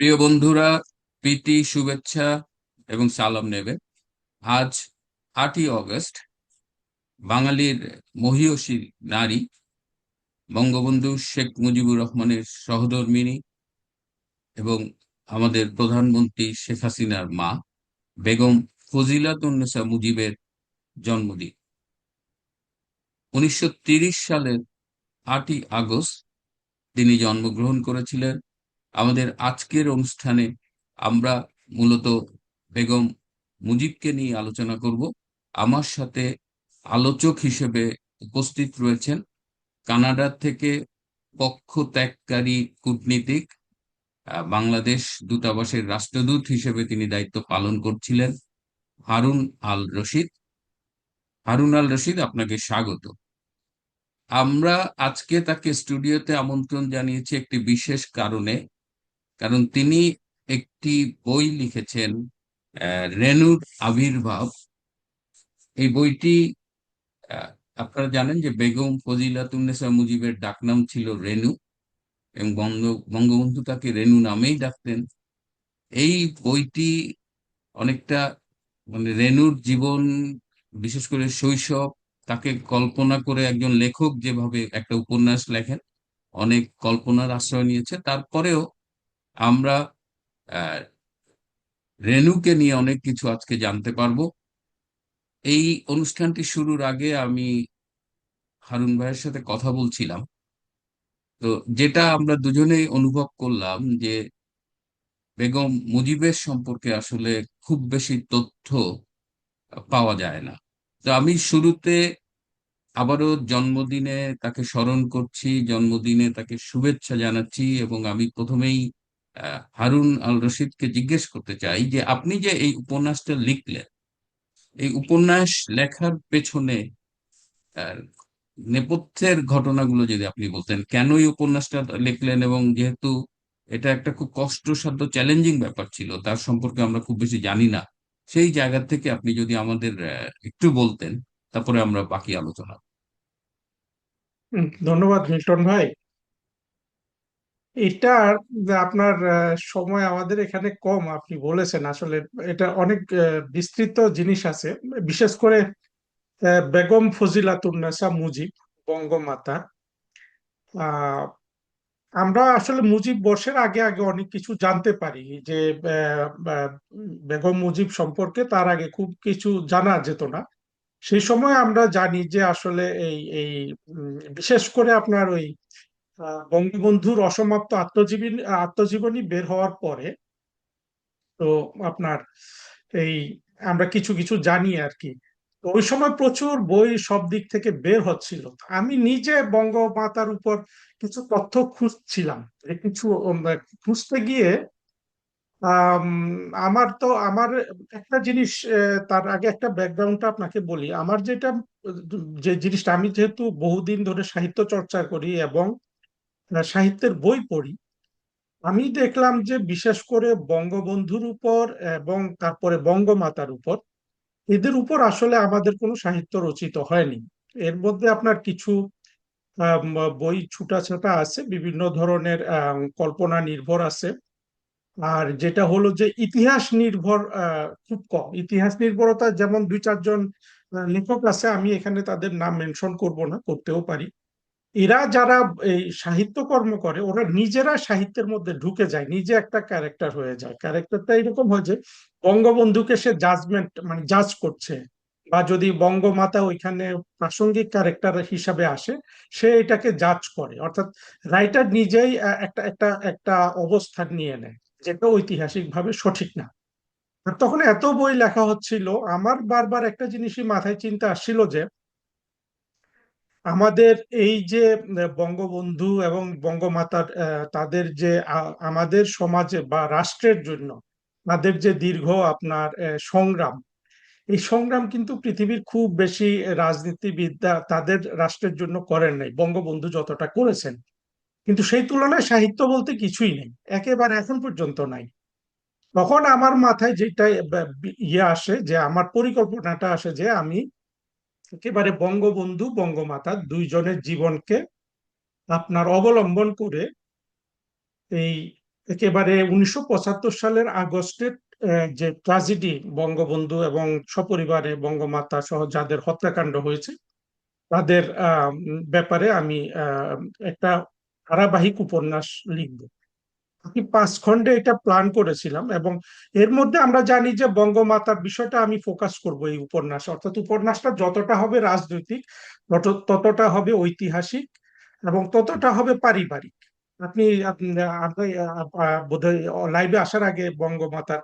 প্রিয় বন্ধুরা, প্রীতি, শুভেচ্ছা এবং সালাম নেবে। আজ আটই অগস্ট, বাঙালির মহীয়সী নারী বঙ্গবন্ধু শেখ মুজিবুর রহমানের সহধর্মিনী এবং আমাদের প্রধানমন্ত্রী শেখ হাসিনার মা বেগম ফজিলাতুন্নেসা মুজিবের জন্মদিন। উনিশশো সালের আটই আগস্ট তিনি জন্মগ্রহণ করেছিলেন। আমাদের আজকের অনুষ্ঠানে আমরা মূলত বেগম মুজিবকে নিয়ে আলোচনা করব। আমার সাথে আলোচক হিসেবে উপস্থিত রয়েছেন কানাডা থেকে পক্ষ ত্যাগকারী কূটনীতিক বাংলাদেশ দূতাবাসের রাষ্ট্রদূত হিসেবে তিনি দায়িত্ব পালন করছিলেন, হারুন আল রশিদ। হারুন আল রশিদ, আপনাকে স্বাগত। আমরা আজকে তাকে স্টুডিওতে আমন্ত্রণ জানিয়েছি একটি বিশেষ কারণে। কারণ তিনি একটি বই লিখেছেন রেনুর আবির্ভাব। এই বইটি আপনারা জানেন যে বেগম ফজিলাতুন্নেসা মুজিবের ডাকনাম ছিল রেনু এবং বঙ্গ, বঙ্গবন্ধু তাকে রেনু নামেই ডাকতেন। এই বইটি অনেকটা মানে রেনুর জীবন, বিশেষ করে শৈশব, তাকে কল্পনা করে একজন লেখক যেভাবে একটা উপন্যাস লেখেন, অনেক কল্পনার আশ্রয় নিয়েছে। তারপরেও আমরা রেনুকে নিয়ে অনেক কিছু আজকে জানতে পারব। এই অনুষ্ঠানটি শুরুর আগে আমি হারুন ভাইয়ের সাথে কথা বলছিলাম। তো যেটা আমরা দুজনেই অনুভব করলাম যে বেগম মুজিবের সম্পর্কে আসলে খুব বেশি তথ্য পাওয়া যায় না। তো আমি শুরুতে আবারও জন্মদিনে তাকে স্মরণ করছি, জন্মদিনে তাকে শুভেচ্ছা জানাচ্ছি এবং আমি প্রথমেই হারুন আল রশিদকে জিজ্ঞেস করতে চাই যে আপনি যে এই উপন্যাসটা লিখলেন, এই উপন্যাস লেখার পেছনে নেপথ্যের ঘটনাগুলো যদি আপনি বলতেন, কেন এই উপন্যাসটা লিখলেন এবং যেহেতু এটা একটা খুব কষ্টসাধ্য চ্যালেঞ্জিং ব্যাপার ছিল, তার সম্পর্কে আমরা খুব বেশি জানি না, সেই জায়গা থেকে আপনি যদি আমাদের একটু বলতেন, তারপরে আমরা বাকি আলোচনা। ধন্যবাদ মিল্টন ভাই। এটার আপনার সময় আমাদের এখানে কম, আপনি বলেছেন। আসলে এটা অনেক বিস্তৃত জিনিস আছে। বিশেষ করে বেগম ফজিলাতুন্নেসা মুজিব, বঙ্গমাতা। আমরা আসলে মুজিব বর্ষের আগে আগে অনেক কিছু জানতে পারি যে বেগম মুজিব সম্পর্কে তার আগে খুব কিছু জানা যেত না। সেই সময় আমরা জানি যে আসলে এই এই বিশেষ করে আপনার ওই বঙ্গবন্ধুর অসমাপ্ত আত্মজীবনী আত্মজীবনী বের হওয়ার পরে তো আপনার এই আমরা কিছু কিছু জানি আর কি। ওই সময় প্রচুর বই সব দিক থেকে বের হচ্ছিল। আমি নিজে বঙ্গমাতার উপর কিছু তথ্য খুঁজছিলাম। কিছু খুঁজতে গিয়ে আমার তো, আমার একটা জিনিস তার আগে একটা ব্যাকগ্রাউন্ডটা আপনাকে বলি। আমার যেটা, যে জিনিসটা আমি যেহেতু বহুদিন ধরে সাহিত্য চর্চা করি এবং সাহিত্যের বই পড়ি। আমি দেখলাম যে বিশেষ করে বঙ্গবন্ধুর উপর এবং তারপরে বঙ্গমাতার উপর, এদের উপর আসলে আমাদের কোনো সাহিত্য রচিত হয়নি। এর মধ্যে আপনার কিছু বই ছুটাছাটা আছে, বিভিন্ন ধরনের কল্পনা নির্ভর আছে। আর যেটা হলো যে ইতিহাস নির্ভর খুব কম। ইতিহাস নির্ভরতা যেমন দুই চারজন লেখক আছে, আমি এখানে তাদের নাম মেনশন করব না, করতেও পারি। এরা যারা এই সাহিত্য কর্ম করে, ওরা নিজেরা সাহিত্যের মধ্যে ঢুকে যায়, নিজে একটা ক্যারেক্টার হয়ে যায়। ক্যারেক্টারটা এরকম হয় যে, বঙ্গবন্ধুকে সে জাজমেন্ট মানে জাজ করছে, বা যদি বঙ্গমাতা ওইখানে প্রাসঙ্গিক ক্যারেক্টার হিসাবে আসে, সে এটাকে জাজ করে। অর্থাৎ রাইটার নিজেই একটা একটা একটা অবস্থান নিয়ে নেয়, যেটা ঐতিহাসিকভাবে সঠিক না। তখন এত বই লেখা হচ্ছিল, আমার বারবার একটা জিনিসই মাথায় চিন্তা আসছিল যে আমাদের এই যে বঙ্গবন্ধু এবং বঙ্গমাতার তাদের যে আমাদের সমাজে বা রাষ্ট্রের জন্য তাদের যে দীর্ঘ আপনার সংগ্রাম, এই সংগ্রাম কিন্তু পৃথিবীর খুব বেশি রাজনীতিবিদ্যা তাদের রাষ্ট্রের জন্য করেন নাই, বঙ্গবন্ধু যতটা করেছেন। কিন্তু সেই তুলনায় সাহিত্য বলতে কিছুই নেই, একেবারে এখন পর্যন্ত নাই। তখন আমার মাথায় যেটা ইয়ে আসে যে, আমার পরিকল্পনাটা আসে যে, আমি একেবারে বঙ্গবন্ধু, বঙ্গমাতা দুইজনের জীবনকে আপনার অবলম্বন করে এই একেবারে উনিশশো পঁচাত্তর সালের আগস্টের যে ট্রাজেডি বঙ্গবন্ধু এবং সপরিবারে বঙ্গমাতা সহ যাদের হত্যাকাণ্ড হয়েছে, তাদের ব্যাপারে আমি একটা ধারাবাহিক উপন্যাস লিখব। পাঁচ খণ্ডে এটা প্ল্যান করেছিলাম এবং এর মধ্যে আমরা জানি যে বঙ্গমাতার বিষয়টা আমি ফোকাস করব এই উপন্যাস। অর্থাৎ উপন্যাসটা যতটা হবে রাজনৈতিক ততটা হবে ঐতিহাসিক এবং ততটা হবে পারিবারিক। আপনি বোধহয় লাইভে আসার আগে বঙ্গমাতার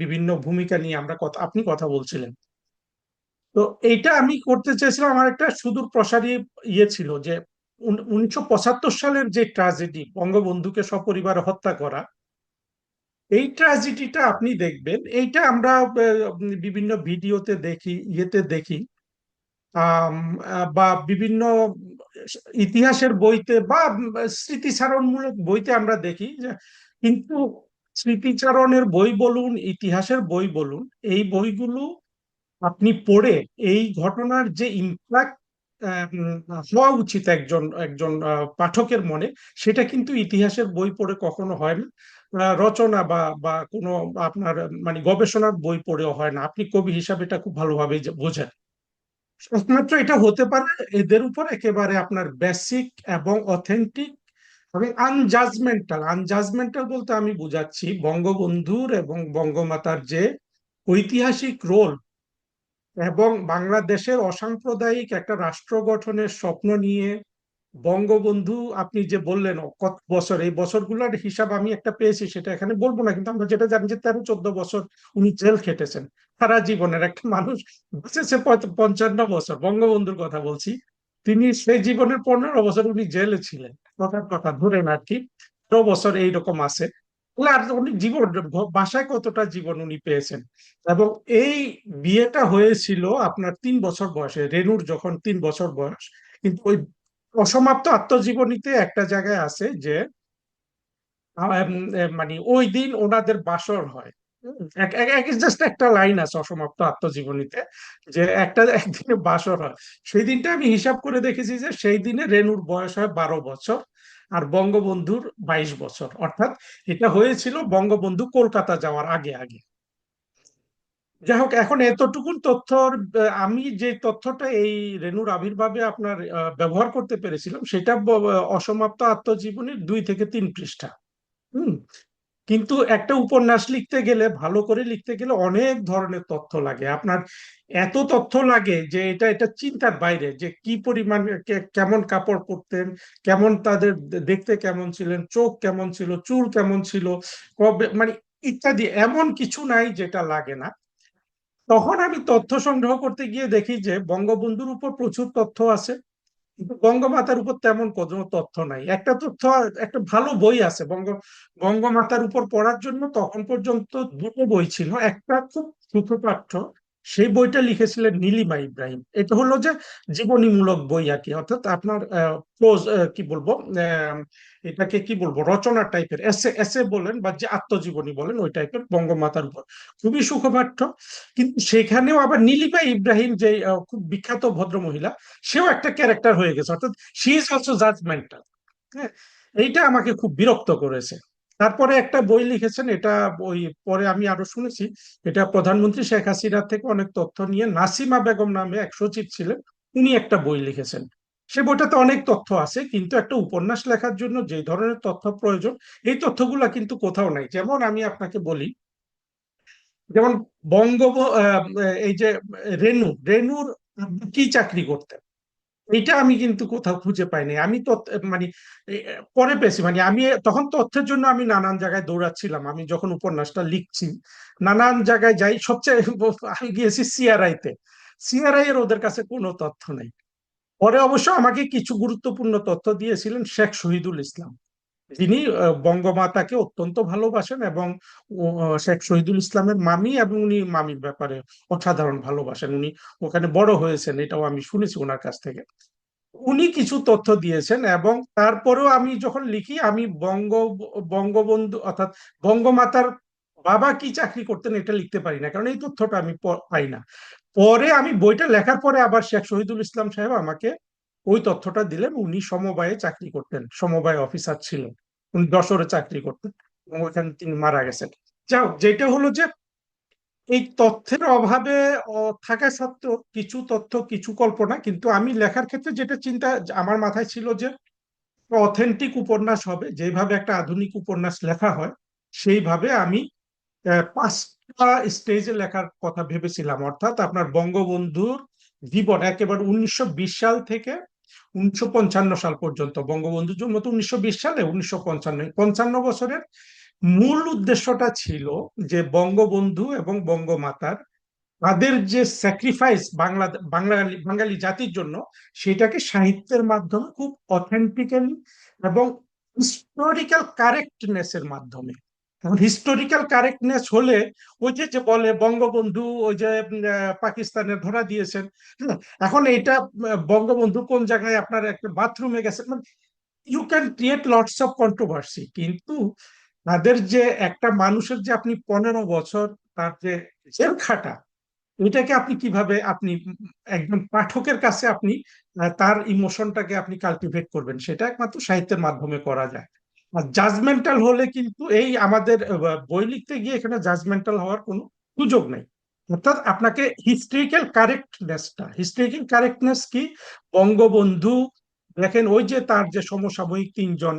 বিভিন্ন ভূমিকা নিয়ে আমরা কথা, আপনি কথা বলছিলেন। তো এইটা আমি করতে চেয়েছিলাম, আমার একটা সুদূর প্রসারী ইয়ে ছিল যে উনিশশো পঁচাত্তর সালের যে ট্রাজেডি বঙ্গবন্ধুকে সপরিবারে হত্যা করা, এই ট্র্যাজেডিটা আপনি দেখবেন। এইটা আমরা বিভিন্ন ভিডিওতে দেখি, ইয়েতে দেখি বা বিভিন্ন ইতিহাসের বইতে বা স্মৃতিচারণমূলক বইতে আমরা দেখি যে কিন্তু স্মৃতিচারণের বই বলুন, ইতিহাসের বই বলুন, এই বইগুলো আপনি পড়ে এই ঘটনার যে ইম্প্যাক্ট হওয়া উচিত একজন একজন পাঠকের মনে। সেটা কিন্তু ইতিহাসের বই পড়ে কখনো হয় না। রচনা বা বা কোনো আপনার মানে গবেষণার বই পড়েও হয় না। আপনি কবি হিসাবে এটা খুব ভালোভাবে বোঝেন। একমাত্র এটা হতে পারে এদের উপর একেবারে আপনার বেসিক এবং অথেন্টিক এবং আনজাজমেন্টাল আনজাজমেন্টাল বলতে আমি বুঝাচ্ছি বঙ্গবন্ধুর এবং বঙ্গমাতার যে ঐতিহাসিক রোল এবং বাংলাদেশের অসাম্প্রদায়িক একটা রাষ্ট্র গঠনের স্বপ্ন নিয়ে বঙ্গবন্ধু, আপনি যে বললেন কত বছর, এই বছরগুলোর হিসাব আমি একটা পেয়েছি, সেটা এখানে বলব না, কিন্তু আমরা যেটা জানি যে তেরো, চোদ্দ বছর উনি জেল খেটেছেন। সারা জীবনের একটা মানুষ বেঁচেছে পঞ্চান্ন বছর, বঙ্গবন্ধুর কথা বলছি। তিনি সেই জীবনের পনেরো বছর উনি জেলে ছিলেন। কথার কথা ধরেন আর কি তেরো বছর এইরকম আছে। আর উনি জীবন বাসায় কতটা জীবন উনি পেয়েছেন? এবং এই বিয়েটা হয়েছিল আপনার তিন বছর বয়সে, রেনুর যখন তিন বছর বয়স, কিন্তু ওই অসমাপ্ত আত্মজীবনীতে একটা জায়গায় আছে যে মানে ওই দিন ওনাদের বাসর হয়। জাস্ট একটা লাইন আছে অসমাপ্ত আত্মজীবনীতে, যে একটা একদিনে বাসর হয়। সেই দিনটা আমি হিসাব করে দেখেছি যে সেই দিনে রেনুর বয়স হয় বারো বছর। আর বঙ্গবন্ধুর বাইশ বছর। অর্থাৎ এটা হয়েছিল বঙ্গবন্ধু কলকাতা যাওয়ার আগে আগে। যাই হোক, এখন এতটুকুন তথ্য আমি যে তথ্যটা এই রেণুর আবির্ভাবে আপনার ব্যবহার করতে পেরেছিলাম, সেটা অসমাপ্ত আত্মজীবনীর দুই থেকে তিন পৃষ্ঠা। হুম? কিন্তু একটা উপন্যাস লিখতে গেলে, ভালো করে লিখতে গেলে অনেক ধরনের তথ্য লাগে। আপনার এত তথ্য লাগে যে এটা এটা চিন্তার বাইরে যে কি পরিমাণ কেমন কাপড় পরতেন, কেমন তাদের দেখতে কেমন ছিলেন, চোখ কেমন ছিল, চুল কেমন ছিল, কবে মানে ইত্যাদি এমন কিছু নাই যেটা লাগে না। তখন আমি তথ্য সংগ্রহ করতে গিয়ে দেখি যে বঙ্গবন্ধুর উপর প্রচুর তথ্য আছে। বঙ্গমাতার উপর তেমন কোনো তথ্য নাই। একটা তথ্য, একটা ভালো বই আছে, বঙ্গ বঙ্গমাতার উপর পড়ার জন্য তখন পর্যন্ত দুটো বই ছিল। একটা খুব সুখপাঠ্য সেই বইটা লিখেছিলেন নীলিমা ইব্রাহিম। এটা হলো যে জীবনীমূলক বই আর কি, অর্থাৎ আপনার প্রোজ কি বলব এটাকে কি বলব, রচনা টাইপের এসে এসে বলেন বা যে আত্মজীবনী বলেন, ওই টাইপের বঙ্গমাতার উপর। খুবই সুখপাঠ্য। কিন্তু সেখানেও আবার নীলিমা ইব্রাহিম যে খুব বিখ্যাত ভদ্র মহিলা সেও একটা ক্যারেক্টার হয়ে গেছে, অর্থাৎ শি ইজ অলসো জাজমেন্টাল হ্যাঁ এইটা আমাকে খুব বিরক্ত করেছে। তারপরে একটা বই লিখেছেন, এটা ওই পরে আমি আরও শুনেছি, এটা প্রধানমন্ত্রী শেখ হাসিনা থেকে অনেক তথ্য নিয়ে নাসিমা বেগম নামে এক সচিব ছিলেন, উনি একটা বই লিখেছেন। সে বইটাতে অনেক তথ্য আছে, কিন্তু একটা উপন্যাস লেখার জন্য যে ধরনের তথ্য প্রয়োজন, এই তথ্যগুলা কিন্তু কোথাও নাই। যেমন আমি আপনাকে বলি, যেমন বঙ্গ এই যে রেনু রেনুর কি চাকরি করতেন? এটা আমি কিন্তু কোথাও খুঁজে পাইনি। আমি তো মানে পরে পেয়েছি। মানে আমি তখন তথ্যের জন্য আমি নানান জায়গায় দৌড়াচ্ছিলাম। আমি যখন উপন্যাসটা লিখছি, নানান জায়গায় যাই, সবচেয়ে আমি গিয়েছি সিআরআই তে। সিআরআই এর ওদের কাছে কোনো তথ্য নেই। পরে অবশ্য আমাকে কিছু গুরুত্বপূর্ণ তথ্য দিয়েছিলেন শেখ শহীদুল ইসলাম। যিনি বঙ্গমাতাকে অত্যন্ত ভালোবাসেন এবং শেখ শহীদুল ইসলামের মামি এবং উনি মামির ব্যাপারে অসাধারণ ভালোবাসেন। উনি ওখানে বড় হয়েছেন, এটাও আমি শুনেছি ওনার কাছ থেকে। উনি কিছু তথ্য দিয়েছেন এবং তারপরেও আমি যখন লিখি, আমি বঙ্গ, বঙ্গবন্ধু অর্থাৎ বঙ্গমাতার বাবা কি চাকরি করতেন এটা লিখতে পারি না, কারণ এই তথ্যটা আমি পাই না। পরে আমি বইটা লেখার পরে আবার শেখ শহীদুল ইসলাম সাহেব আমাকে ওই তথ্যটা দিলেন, উনি সমবায়ে চাকরি করতেন, সমবায় অফিসার ছিলেন, উনি যশোরে চাকরি করতেন, এবং ওখানে তিনি মারা গেছেন। যাও যেটা হলো যে এই তথ্যের অভাবে থাকা সত্ত্বেও কিছু তথ্য, কিছু কল্পনা, কিন্তু আমি লেখার ক্ষেত্রে যেটা চিন্তা আমার মাথায় ছিল যে অথেন্টিক উপন্যাস হবে, যেভাবে একটা আধুনিক উপন্যাস লেখা হয়, সেইভাবে আমি পাঁচটা স্টেজে লেখার কথা ভেবেছিলাম। অর্থাৎ আপনার বঙ্গবন্ধুর জীবন একেবারে উনিশশো বিশ সাল থেকে উনিশশো পঞ্চান্ন সাল পর্যন্ত। বঙ্গবন্ধুর জন্ম তো উনিশশো বিশ সালে, উনিশশো পঞ্চান্ন। পঞ্চান্ন বছরের মূল উদ্দেশ্যটা ছিল যে বঙ্গবন্ধু এবং বঙ্গমাতার, তাদের যে স্যাক্রিফাইস বাংলা, বাঙালি বাঙালি জাতির জন্য, সেটাকে সাহিত্যের মাধ্যমে খুব অথেন্টিক্যালি এবং হিস্টোরিক্যাল কারেক্টনেস এর মাধ্যমে হিস্টোরিক্যাল কারেক্টনেস হলে ওই যে যে বলে বঙ্গবন্ধু ওই যে পাকিস্তানে ধরা দিয়েছেন হ্যাঁ, এখন এটা বঙ্গবন্ধু কোন জায়গায় আপনার একটা বাথরুমে গেছেন মানে you can create lots of controversy কিন্তু তাদের যে একটা মানুষের যে আপনি পনেরো বছর তার যে জেল খাটা এটাকে আপনি কীভাবে আপনি একজন পাঠকের কাছে আপনি তার ইমোশনটাকে আপনি কাল্টিভেট করবেন সেটা একমাত্র সাহিত্যের মাধ্যমে করা যায়। জাজমেন্টাল হলে কিন্তু এই আমাদের বই লিখতে গিয়ে এখানে জাজমেন্টাল হওয়ার কোনো সুযোগ নেই। অর্থাৎ আপনাকে হিস্ট্রিক্যাল কারেক্টনেসটা হিস্ট্রিক্যাল কারেক্টনেস কি? বঙ্গবন্ধু দেখেন ওই যে তার যে সমসাময়িক তিনজন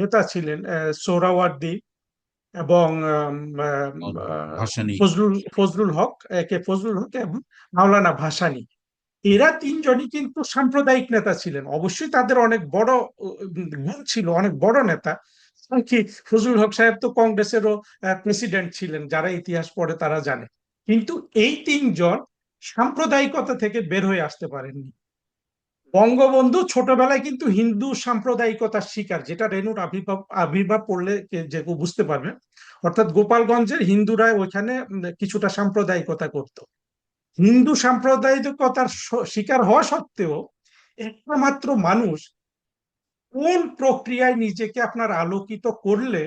নেতা ছিলেন সোহরাওয়ার্দী এবং ফজলুল ফজলুল হক একে ফজলুল হক এবং মাওলানা ভাসানী। এরা তিনজনই কিন্তু সাম্প্রদায়িক নেতা ছিলেন। অবশ্যই তাদের অনেক বড় গুণ ছিল অনেক বড় নেতা। কি ফজলুল হক সাহেব তো কংগ্রেসেরও প্রেসিডেন্ট ছিলেন, যারা ইতিহাস পড়ে তারা জানে। কিন্তু এই তিনজন সাম্প্রদায়িকতা থেকে বের হয়ে আসতে পারেননি। বঙ্গবন্ধু ছোটবেলায় কিন্তু হিন্দু সাম্প্রদায়িকতার শিকার, যেটা রেনুর আবির্ভাব আবির্ভাব পড়লে যে বুঝতে পারবে। অর্থাৎ গোপালগঞ্জের হিন্দুরা ওইখানে কিছুটা সাম্প্রদায়িকতা করত। হিন্দু সাম্প্রদায়িকতার শিকার হওয়া সত্ত্বেও একটা মাত্র মানুষ কোন প্রক্রিয়ায় নিজেকে আপনার আলোকিত করলে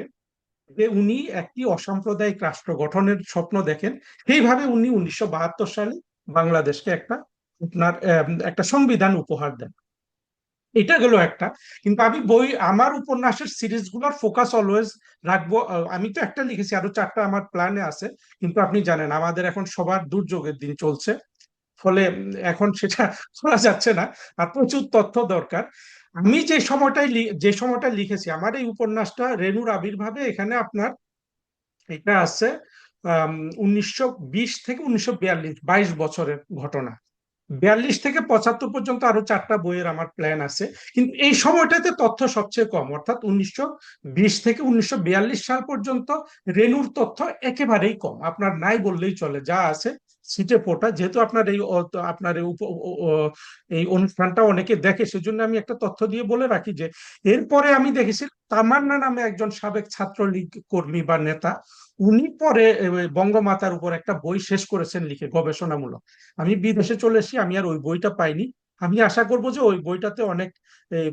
যে উনি একটি অসাম্প্রদায়িক রাষ্ট্র গঠনের স্বপ্ন দেখেন, সেইভাবে উনি উনিশশো বাহাত্তর সালে বাংলাদেশকে একটা আপনার একটা সংবিধান উপহার দেন। এটা গেল একটা। কিন্তু আমি বই, আমার উপন্যাসের সিরিজগুলোর ফোকাস অলওয়েজ রাখব। আমি তো একটা লিখেছি, আরও চারটা আমার প্ল্যানে আছে। কিন্তু আপনি জানেন, আমাদের এখন সবার দুর্যোগের দিন চলছে। ফলে এখন সেটা করা যাচ্ছে না। আর প্রচুর তথ্য দরকার। আমি যে সময়টাই যে সময়টা লিখেছি, আমার এই উপন্যাসটা রেনুর আবির্ভাবে এখানে আপনার এটা আছে উনিশশো বিশ থেকে উনিশশো বিয়াল্লিশ, বাইশ বছরের ঘটনা। বিয়াল্লিশ থেকে পঁচাত্তর পর্যন্ত আরও চারটা বইয়ের আমার প্ল্যান আছে। কিন্তু এই সময়টাতে তথ্য সবচেয়ে কম, অর্থাৎ উনিশশো বিশ থেকে উনিশশো বিয়াল্লিশ সাল পর্যন্ত রেনুর তথ্য একেবারেই কম। আপনার নাই বললেই চলে, যা আছে সিটে ফোটা। যেহেতু আপনার এই আপনার এই অনুষ্ঠানটা অনেকে দেখে, সেজন্য আমি একটা তথ্য দিয়ে বলে রাখি যে, এরপরে আমি দেখেছি তামান্না নামে একজন সাবেক ছাত্রলীগ কর্মী বা নেতা, উনি পরে বঙ্গমাতার উপর একটা বই শেষ করেছেন লিখে, গবেষণামূলক। আমি বিদেশে চলে এসেছি, আমি আর ওই বইটা পাইনি। আমি আশা করব যে ওই বইটাতে অনেক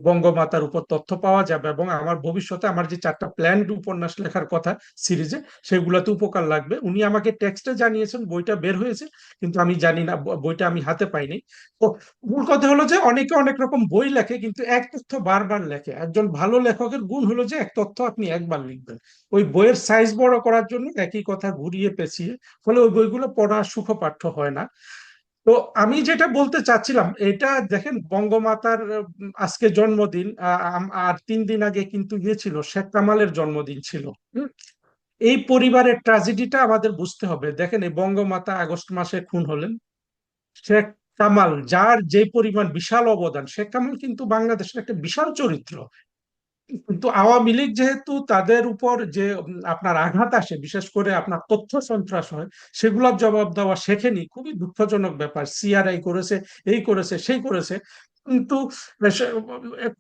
বঙ্গমাতার উপর তথ্য পাওয়া যাবে এবং আমার ভবিষ্যতে আমার যে চারটা প্ল্যান উপন্যাস লেখার কথা সিরিজে, সেগুলোতে উপকার লাগবে। উনি আমাকে টেক্সটে জানিয়েছেন, বইটা বের হয়েছে, কিন্তু আমি জানি না বইটা আমি হাতে পাইনি। তো মূল কথা হলো যে অনেকে অনেক রকম বই লেখে, কিন্তু এক তথ্য বারবার লেখে। একজন ভালো লেখকের গুণ হলো যে এক তথ্য আপনি একবার লিখবেন। ওই বইয়ের সাইজ বড় করার জন্য একই কথা ঘুরিয়ে পেঁচিয়ে, ফলে ওই বইগুলো পড়া সুখপাঠ্য হয় না। তো আমি যেটা বলতে চাচ্ছিলাম, এটা দেখেন বঙ্গমাতার আজকে জন্মদিন আর তিন দিন আগে কিন্তু ইয়ে ছিল, শেখ কামালের জন্মদিন ছিল? এই পরিবারের ট্র্যাজেডিটা আমাদের বুঝতে হবে। দেখেন এই বঙ্গমাতা আগস্ট মাসে খুন হলেন। শেখ কামাল, যার যে পরিমাণ বিশাল অবদান, শেখ কামাল কিন্তু বাংলাদেশের একটা বিশাল চরিত্র। কিন্তু আওয়ামী লীগ যেহেতু তাদের উপর যে আপনার আঘাত আসে, বিশেষ করে আপনার তথ্য সন্ত্রাস হয়, সেগুলোর জবাব দেওয়া শেখেনি। খুবই দুঃখজনক ব্যাপার। সিআরআই করেছে, এই করেছে, সেই করেছে। কিন্তু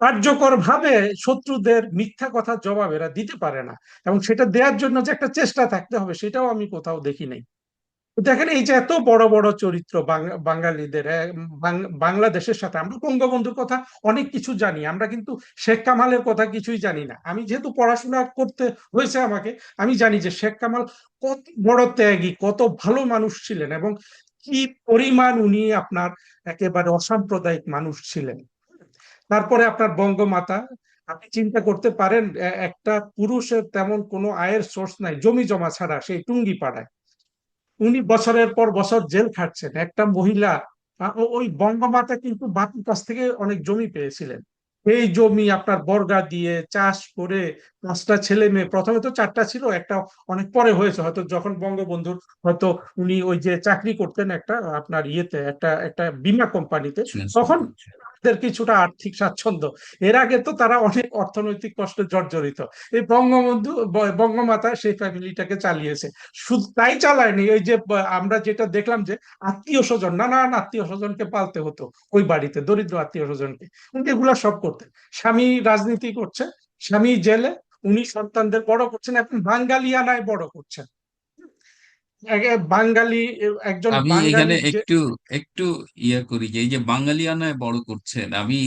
কার্যকর ভাবে শত্রুদের মিথ্যা কথার জবাব এরা দিতে পারে না। এবং সেটা দেওয়ার জন্য যে একটা চেষ্টা থাকতে হবে, সেটাও আমি কোথাও দেখি নাই। দেখেন, এই যে এত বড় বড় চরিত্র বাঙালিদের বাংলাদেশের সাথে, আমরা বঙ্গবন্ধুর কথা অনেক কিছু জানি, আমরা কিন্তু শেখ কামালের কথা কিছুই জানি না। আমি যেহেতু পড়াশোনা করতে হয়েছে আমাকে, আমি জানি যে শেখ কামাল কত বড় ত্যাগী, কত ভালো মানুষ ছিলেন এবং কি পরিমাণ উনি আপনার একেবারে অসাম্প্রদায়িক মানুষ ছিলেন। তারপরে আপনার বঙ্গমাতা, আপনি চিন্তা করতে পারেন একটা পুরুষের তেমন কোনো আয়ের সোর্স নাই জমি জমা ছাড়া, সেই টুঙ্গি পাড়ায় উনি বছরের পর বছর জেল খাটছেন। একটা মহিলা ওই বঙ্গমাতা কিন্তু বাপুর কাছ থেকে অনেক জমি পেয়েছিলেন। এই জমি আপনার বর্গা দিয়ে চাষ করে পাঁচটা ছেলে মেয়ে প্রথমে তো চারটা ছিল একটা অনেক পরে হয়েছে। হয়তো যখন বঙ্গবন্ধুর হয়তো উনি ওই যে চাকরি করতেন একটা আপনার ইয়েতে একটা একটা বীমা কোম্পানিতে তখন তাদের কিছুটা আর্থিক স্বাচ্ছন্দ্য। এর আগে তো তারা অনেক অর্থনৈতিক কষ্টে জর্জরিত। এই বঙ্গবন্ধু বঙ্গমাতা সেই ফ্যামিলিটাকে চালিয়েছে। শুধু তাই চালায়নি, ওই যে আমরা যেটা দেখলাম যে, আত্মীয় স্বজন, নানান আত্মীয় স্বজনকে পালতে হতো ওই বাড়িতে, দরিদ্র আত্মীয় স্বজনকে। এগুলা সব করতেন স্বামী রাজনীতি করছে, স্বামী জেলে, উনি সন্তানদের বড় করছেন, এখন বাঙালিয়ানায় বড় করছেন। বাঙালি একজন আমি এখানে একটু একটু ইয়ে করি যে এই যে বাঙালিয়ানায় বড় করছেন আমি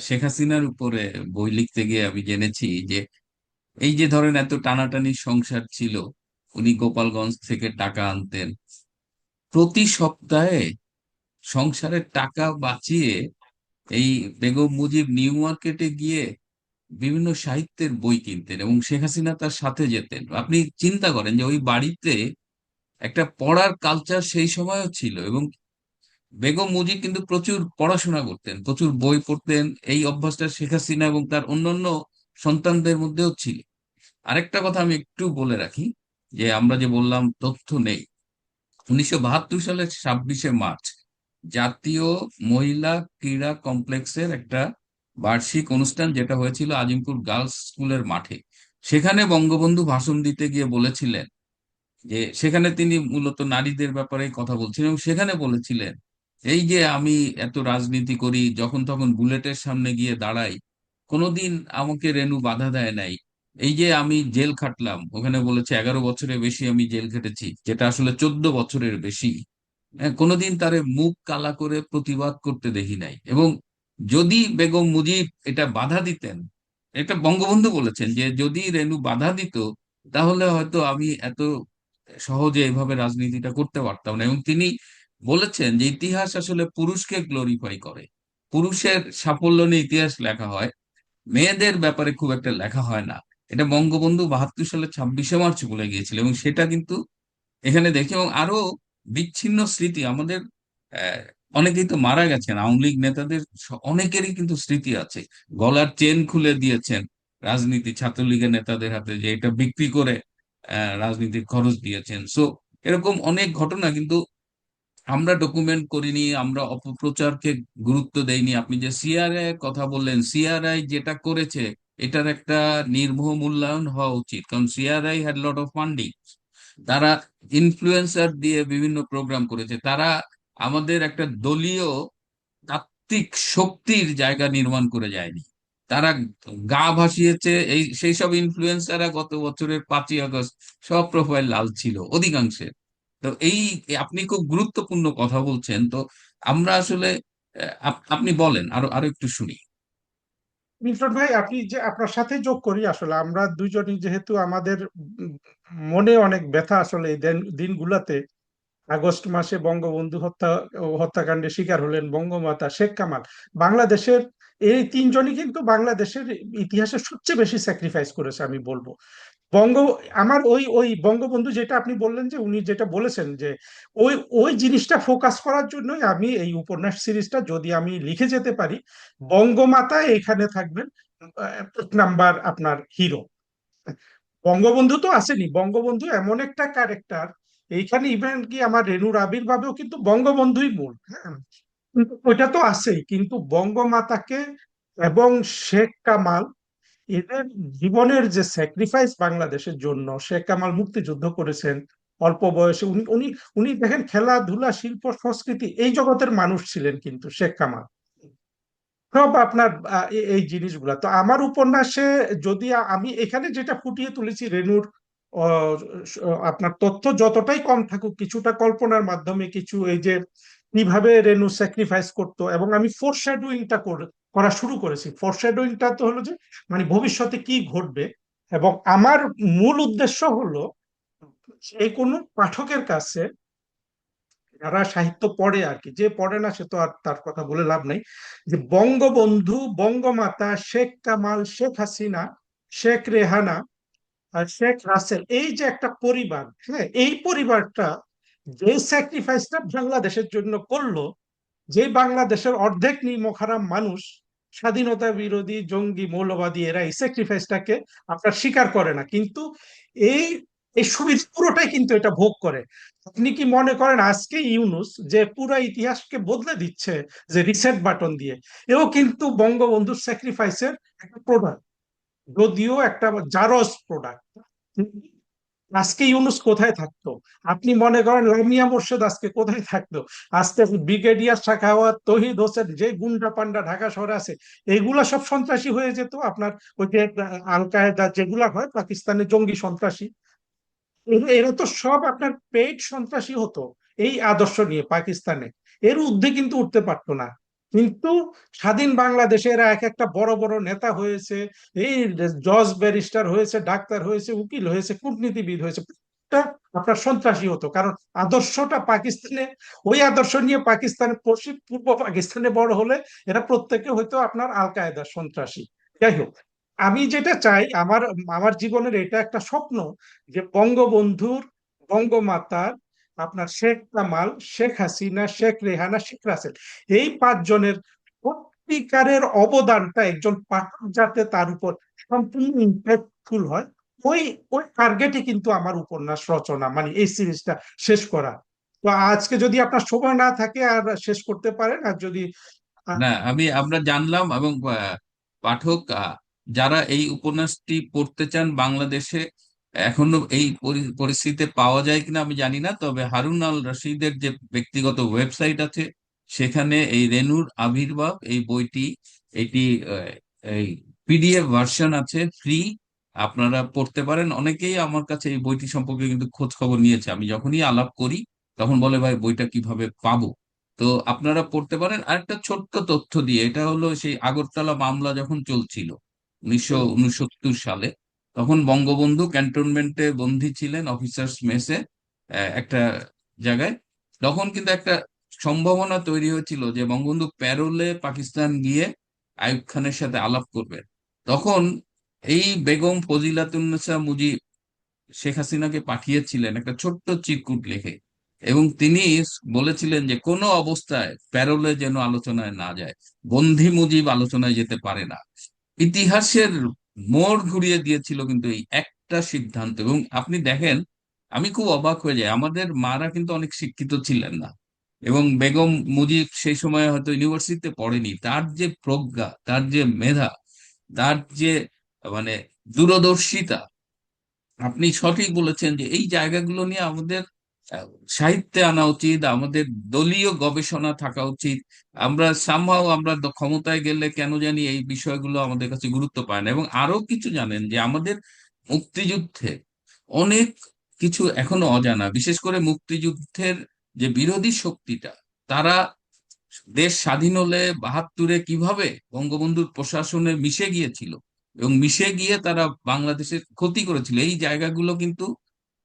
শেখ হাসিনার উপরে বই লিখতে গিয়ে আমি জেনেছি যে এই যে ধরেন এত টানাটানি সংসার ছিল উনি গোপালগঞ্জ থেকে টাকা আনতেন। প্রতি সপ্তাহে সংসারের টাকা বাঁচিয়ে এই বেগম মুজিব নিউ মার্কেটে গিয়ে বিভিন্ন সাহিত্যের বই কিনতেন এবং শেখ হাসিনা তার সাথে যেতেন। আপনি চিন্তা করেন যে ওই বাড়িতে একটা পড়ার কালচার সেই সময়ও ছিল এবং বেগম মুজিব কিন্তু প্রচুর পড়াশোনা করতেন, প্রচুর বই পড়তেন, এই অভ্যাসটা শেখ হাসিনা এবং তার অন্যান্য সন্তানদের মধ্যেও ছিল। আরেকটা কথা আমি একটু বলে রাখি, যে আমরা যে বললাম তথ্য নেই। উনিশশো বাহাত্তর সালের ছাব্বিশে মার্চ জাতীয় মহিলা ক্রীড়া কমপ্লেক্সের একটা বার্ষিক অনুষ্ঠান যেটা হয়েছিল আজিমপুর গার্লস স্কুলের মাঠে। সেখানে বঙ্গবন্ধু ভাষণ দিতে গিয়ে বলেছিলেন যে সেখানে তিনি মূলত নারীদের ব্যাপারে কথা বলছিলেন এবং সেখানে বলেছিলেন এই যে আমি এত রাজনীতি করি যখন তখন বুলেটের সামনে গিয়ে দাঁড়াই কোনোদিন আমাকে রেনু বাধা দেয় নাই। এই যে আমি জেল খাটলাম ওখানে বলেছে এগারো বছরের বেশি আমি জেল খেটেছি যেটা আসলে চোদ্দ বছরের বেশি। হ্যাঁ, কোনোদিন তারে মুখ কালা করে প্রতিবাদ করতে দেখি নাই। এবং যদি বেগম মুজিব এটা বাধা দিতেন এটা বঙ্গবন্ধু বলেছেন যে যদি রেনু বাধা দিত তাহলে হয়তো আমি এত সহজে এভাবে রাজনীতিটা করতে পারতাম না। এবং তিনি বলেছেন যে ইতিহাস আসলে পুরুষকে গ্লোরিফাই করে। পুরুষের সাফল্য নিয়ে ইতিহাস লেখা হয়, মেয়েদের ব্যাপারে খুব একটা লেখা হয় না। এটা বঙ্গবন্ধু বাহাত্তর সালে ছাব্বিশে মার্চ বলে গিয়েছিল এবং সেটা কিন্তু এখানে দেখি এবং আরও বিচ্ছিন্ন স্মৃতি আমাদের অনেকেই তো মারা গেছেন, আওয়ামী লীগ নেতাদের অনেকেরই কিন্তু স্মৃতি আছে। গলার চেন খুলে দিয়েছেন রাজনীতি ছাত্রলীগের নেতাদের হাতে যে এটা বিক্রি করে রাজনীতির খরচ দিয়েছেন। সো এরকম অনেক ঘটনা কিন্তু আমরা ডকুমেন্ট করিনি, আমরা অপপ্রচারকে গুরুত্ব দেইনি। আপনি যে সিআরআই কথা বললেন সিআরআই যেটা করেছে, এটার একটা নির্মোহ মূল্যায়ন হওয়া উচিত। কারণ CRI had lot of funding তারা ইনফ্লুয়েন্সার দিয়ে বিভিন্ন প্রোগ্রাম করেছে। তারা আমাদের একটা দলীয় তাত্ত্বিক শক্তির জায়গা নির্মাণ করে যায়নি। তারা গা ভাসিয়েছে, এই, সেই সব ইনফ্লুয়েন্সাররা গত বছরের পাঁচই আগস্ট সব প্রোফাইল লাল ছিল অধিকাংশের তো এই, আপনি খুব গুরুত্বপূর্ণ কথা বলছেন, তো আমরা আসলে আপনি বলেন, আরও আরও একটু শুনি। মিল্টন ভাই, আপনি যে, আপনার সাথে যোগ করি আসলে, আমরা দুজনই যেহেতু আমাদের মনে অনেক ব্যথা আসলে এই দিন- দিনগুলাতে, আগস্ট মাসে বঙ্গবন্ধু হত্যা ও হত্যাকাণ্ডের শিকার হলেন বঙ্গমাতা শেখ কামাল। বাংলাদেশের এই তিনজনই কিন্তু বাংলাদেশের ইতিহাসে সবচেয়ে বেশি স্যাক্রিফাইস করেছে আমি বলব। বঙ্গ, আমার ওই ওই বঙ্গবন্ধু যেটা আপনি বললেন যে, উনি যেটা বলেছেন যে, ওই ওই জিনিসটা ফোকাস করার জন্যই আমি এই উপন্যাস সিরিজটা যদি আমি লিখে যেতে পারি, বঙ্গমাতা এখানে থাকবেন এক নাম্বার আপনার হিরো বঙ্গবন্ধু তো আসেনি। বঙ্গবন্ধু এমন একটা ক্যারেক্টার এইখানে ইভেন কি আমার রেণুর আবির্ভাবেও কিন্তু বঙ্গবন্ধুই মূল হ্যাঁ? ওইটা তো আছেই, কিন্তু বঙ্গমাতাকে এবং শেখ কামাল, এদের জীবনের যে স্যাক্রিফাইস বাংলাদেশের জন্য, শেখ কামাল মুক্তিযুদ্ধ করেছেন অল্প বয়সে, উনি উনি উনি দেখেন খেলাধুলা, শিল্প, সংস্কৃতি, এই জগতের মানুষ ছিলেন কিন্তু শেখ কামাল। সব আপনার এই জিনিসগুলা। তো আমার উপন্যাসে যদি আমি এখানে যেটা ফুটিয়ে তুলেছি রেনুর আপনার তথ্য যতটাই কম থাকুক, কিছুটা কল্পনার মাধ্যমে কিছু এই যে কীভাবে রেনু স্যাক্রিফাইস করতো এবং আমি ফোরশ্যাডোয়িংটা করা শুরু করেছি। ফোরশ্যাডোয়িংটা তো হলো যে মানে ভবিষ্যতে কি ঘটবে এবং আমার মূল উদ্দেশ্য হলো যে কোনো পাঠকের কাছে যারা সাহিত্য পড়ে আর কি, যে পড়ে না সে তো আর তার কথা বলে লাভ নাই, যে বঙ্গবন্ধু, বঙ্গমাতা, শেখ কামাল, শেখ হাসিনা, শেখ রেহানা আর শেখ রাসেল, এই যে একটা পরিবার হ্যাঁ এই পরিবারটা যে স্যাক্রিফাইসটা বাংলাদেশের জন্য করল, যে বাংলাদেশের অর্ধেক নিমখারাম মানুষ স্বাধীনতা বিরোধী জঙ্গি, মৌলবাদী, এরা এই স্যাক্রিফাইসটাকে আপনার স্বীকার করে না। কিন্তু এই এই সুবিধা পুরোটাই কিন্তু এটা ভোগ করে। আপনি কি মনে করেন আজকে ইউনুস যে পুরো ইতিহাসকে বদলে দিচ্ছে যে রিসেট বাটন দিয়ে, এও কিন্তু বঙ্গবন্ধুর স্যাক্রিফাইসের একটা প্রোডাক্ট যদিও একটা জারস প্রোডাক্ট আজকে ইউনুস কোথায় থাকতো? আপনি মনে করেন লামিয়া মোর্শেদ আজকে কোথায় থাকতো? আজকে ব্রিগেডিয়ার শাখাওয়াত তহিদ হোসেন, যে গুন্ডা পান্ডা ঢাকা শহরে আছে, এগুলা সব সন্ত্রাসী হয়ে যেত। আপনার ওই যে আল কায়দা যেগুলা হয়, পাকিস্তানের জঙ্গি সন্ত্রাসী। এরা- তো সব আপনার পেইড সন্ত্রাসী হতো, এই আদর্শ নিয়ে পাকিস্তানে। এর ঊর্ধ্বে কিন্তু উঠতে পারতো না। কিন্তু স্বাধীন বাংলাদেশে এরা এক একটা বড় বড় নেতা হয়েছে, এই জজ ব্যারিস্টার হয়েছে, ডাক্তার হয়েছে, উকিল হয়েছে, কূটনীতিবিদ হয়েছে আপনার সন্ত্রাসী হতো। কারণ আদর্শটা পাকিস্তানে, ওই আদর্শ নিয়ে পাকিস্তান পশ্চিম পূর্ব পাকিস্তানে বড় হলে এরা প্রত্যেকে হয়তো আপনার আল কায়দার সন্ত্রাসী। যাই হোক, আমি যেটা চাই, আমার আমার জীবনের এটা একটা স্বপ্ন যে বঙ্গবন্ধুর, বঙ্গমাতার আপনার শেখ কামাল, শেখ হাসিনা, শেখ রেহানা, শেখ রাসেল, এই পাঁচজনের সত্যিকারের অবদানটা একজন পাঠক যাতে তার উপর সম্পূর্ণ ইম্প্যাক্টফুল হয়, ওই ওই টার্গেটে কিন্তু আমার উপন্যাস রচনা মানে এই সিরিজটা শেষ করা। তো আজকে যদি আপনার সময় না থাকে আর শেষ করতে পারেন, আর যদি না, আমি, আমরা জানলাম এবং পাঠক যারা এই উপন্যাসটি পড়তে চান বাংলাদেশে এখনও এই পরি- পরিস্থিতিতে পাওয়া যায় কিনা আমি জানি না তবে হারুন আল রশিদের যে ব্যক্তিগত ওয়েবসাইট আছে সেখানে এই রেনুর আবির্ভাব এই বইটি এটি এই পিডিএফ ভার্সন আছে ফ্রি আপনারা পড়তে পারেন। অনেকেই আমার কাছে এই বইটি সম্পর্কে কিন্তু খোঁজ খবর নিয়েছে। আমি যখনই আলাপ করি তখন বলে ভাই বইটা কীভাবে পাবো? তো আপনারা পড়তে পারেন। আরেকটা ছোট্ট তথ্য দিয়ে এটা হলো সেই আগরতলা মামলা যখন চলছিল উনিশশো উনসত্তর সালে তখন বঙ্গবন্ধু ক্যান্টনমেন্টে বন্দী ছিলেন অফিসার্স মেসে একটা জায়গায়। তখন কিন্তু একটা সম্ভাবনা তৈরি হয়েছিল যে বঙ্গবন্ধু প্যারোলে পাকিস্তান গিয়ে আয়ুব খানের সাথে আলাপ করবে। তখন এই বেগম ফজিলাতুন্নেসা মুজিব শেখ হাসিনাকে পাঠিয়েছিলেন একটা ছোট্ট চিরকুট লিখে এবং তিনি বলেছিলেন যে কোনো অবস্থায় প্যারোলে যেন আলোচনায় না যায় বন্ধি মুজিব আলোচনায় যেতে পারে না। ইতিহাসের মোড় ঘুরিয়ে দিয়েছিল কিন্তু এই একটা সিদ্ধান্ত। এবং আপনি দেখেন, আমি খুব অবাক হয়ে যাই। আমাদের মারা কিন্তু অনেক শিক্ষিত ছিলেন না। এবং বেগম মুজিব সেই সময় হয়তো ইউনিভার্সিটিতে পড়েনি। তার যে প্রজ্ঞা, তার যে মেধা, তার যে মানে দূরদর্শিতা, আপনি সঠিক বলেছেন যে এই জায়গাগুলো নিয়ে আমাদের সাহিত্যে আনা উচিত, আমাদের দলীয় গবেষণা থাকা উচিত। আমরা সামহাও আমরা ক্ষমতায় গেলে কেন জানি এই বিষয়গুলো আমাদের কাছে গুরুত্ব পায় না। এবং আরও কিছু জানেন যে আমাদের মুক্তিযুদ্ধে অনেক কিছু এখনও অজানা। বিশেষ করে মুক্তিযুদ্ধের যে বিরোধী শক্তিটা, তারা দেশ স্বাধীন হলে বাহাত্তরে কীভাবে বঙ্গবন্ধুর প্রশাসনে মিশে গিয়েছিল এবং মিশে গিয়ে তারা বাংলাদেশের ক্ষতি করেছিল, এই জায়গাগুলো কিন্তু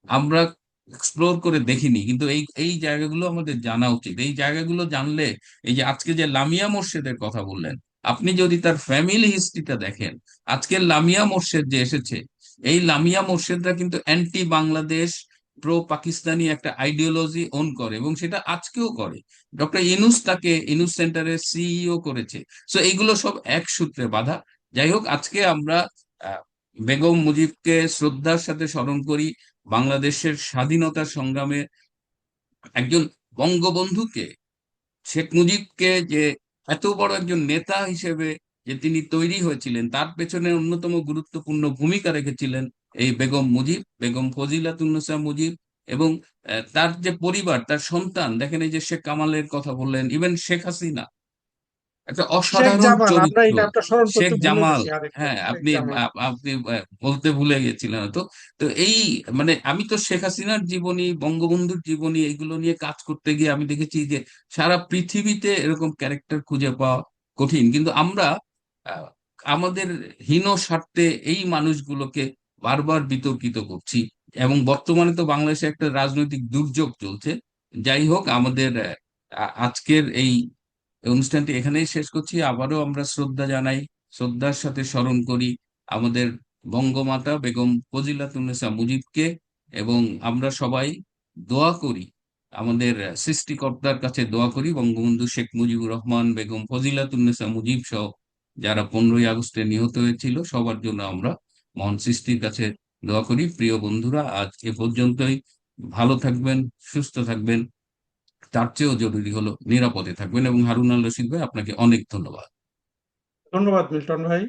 আমরা এক্সপ্লোর করে দেখিনি। কিন্তু এই এই জায়গাগুলো আমাদের জানা উচিত। এই জায়গাগুলো জানলে, এই যে আজকে যে লামিয়া মোর্শেদের কথা বললেন, আপনি যদি তার ফ্যামিলি হিস্ট্রিটা দেখেন আজকের লামিয়া মোর্শেদ যে এসেছে, এই লামিয়া মোর্শেদরা কিন্তু অ্যান্টি বাংলাদেশ প্রো পাকিস্তানি একটা আইডিওলজি ওন করে এবং সেটা আজকেও করে। ডক্টর ইনুস তাকে ইনুস সেন্টারের সিইও করেছে। সো এইগুলো সব এক সূত্রে বাধা। যাই হোক, আজকে আমরা বেগম মুজিবকে শ্রদ্ধার সাথে স্মরণ করি। বাংলাদেশের স্বাধীনতা সংগ্রামে একজন বঙ্গবন্ধুকে, শেখ মুজিবকে যে এত বড় একজন নেতা হিসেবে যে তিনি তৈরি হয়েছিলেন, তার পেছনে অন্যতম গুরুত্বপূর্ণ ভূমিকা রেখেছিলেন এই বেগম মুজিব, বেগম ফজিলাতুন্নেসা মুজিব এবং তার যে পরিবার, তার সন্তান, দেখেন এই যে শেখ কামালের কথা বললেন ইভেন শেখ হাসিনা। একটা অসাধারণ চরিত্র। শেখ জামাল হ্যাঁ আপনি আপনি বলতে ভুলে গেছিলেন তো তো এই মানে আমি তো শেখ হাসিনার জীবনী বঙ্গবন্ধুর জীবনী এগুলো নিয়ে কাজ করতে গিয়ে আমি দেখেছি যে সারা পৃথিবীতে এরকম ক্যারেক্টার খুঁজে পাওয়া কঠিন। কিন্তু আমরা আমাদের হীন স্বার্থে এই মানুষগুলোকে বারবার বিতর্কিত করছি। এবং বর্তমানে তো বাংলাদেশে একটা রাজনৈতিক দুর্যোগ চলছে। যাই হোক আমাদের আজকের এই অনুষ্ঠানটি এখানেই শেষ করছি। আবারও আমরা শ্রদ্ধা জানাই, শ্রদ্ধার সাথে স্মরণ করি আমাদের বঙ্গমাতা বেগম ফজিলাতুন্নেসা মুজিবকে এবং আমরা সবাই দোয়া করি, আমাদের সৃষ্টিকর্তার কাছে দোয়া করি, বঙ্গবন্ধু শেখ মুজিবুর রহমান বেগম ফজিলাতুন্নেসা মুজিব সহ যারা পনেরোই আগস্টে নিহত হয়েছিল, সবার জন্য আমরা মহান সৃষ্টির কাছে দোয়া করি। প্রিয় বন্ধুরা, আজ এ পর্যন্তই। ভালো থাকবেন, সুস্থ থাকবেন। তার চেয়েও জরুরি হলো নিরাপদে থাকবেন এবং হারুন আল রশিদ ভাই, আপনাকে অনেক ধন্যবাদ। ধন্যবাদ, মিল্টন ভাই।